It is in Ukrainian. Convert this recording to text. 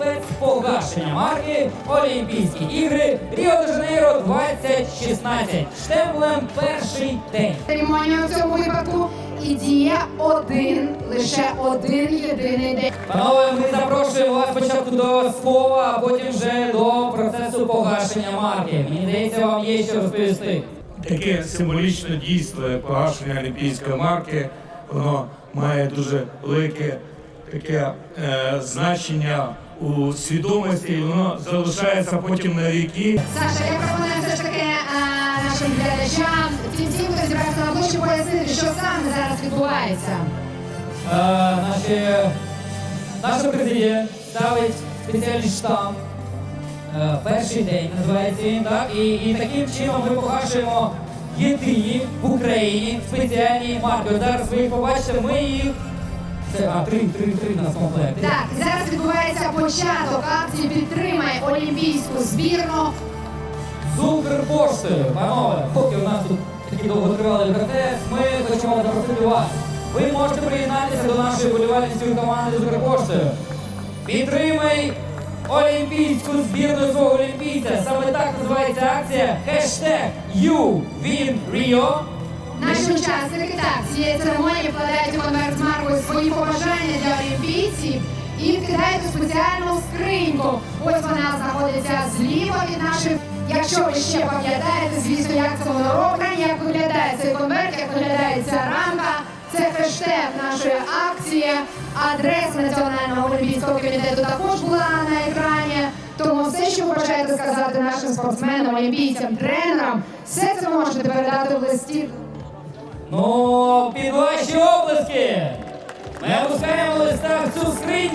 спецпогашення марки Олімпійські ігри Ріо-де-Жанейро 2016. Штемблем перший день. Церемонія в цьому випадку і діє один, лише один єдиний день. Панове, ми запрошуємо вас спочатку до слова, а потім вже до процесу погашення марки. Мені здається, вам є що розповісти. Таке символічне дійство, як погашення олімпійської марки, воно має дуже велике таке е, значення у свідомості, і воно залишається потім на віки. Саша, я пропоную все ж таки е, нашим глядачам, тим всім, хто зібрався на площі, пояснити, що саме зараз відбувається. Е, наші, наша президія ставить спеціальний штамп. Е, перший день називається він, так? І, і таким чином ми погашуємо єдині в Україні спеціальні марки. От зараз ви їх побачите, ми їх. Це а, три, три, три на комплекті. Так, відбувається початок акції «Підтримай олімпійську збірну». З Укрпоштою, панове, поки у нас тут такий довготривалий процес, ми хочемо запросити вас. Ви можете приєднатися до нашої болівальницької команди з Підтримай олімпійську збірну свого олімпійця. Саме так називається акція хештег YouWinRio. Наші учасники так цієї церемонії вкладають у конверт з маркою свої побажання для олімпійців і вкидають у спеціальну скриньку. Ось вона знаходиться зліва від наших. Якщо ви ще пам'ятаєте, звісно, як це воно робить, як виглядає цей конверт, як виглядає ця рамка. Це хештег нашої акції. Адреса Національного олімпійського комітету також була на екрані. Тому все, що ви бажаєте сказати нашим спортсменам, олімпійцям, тренерам, все це можете передати в листі Ну, під ваші облески! Ми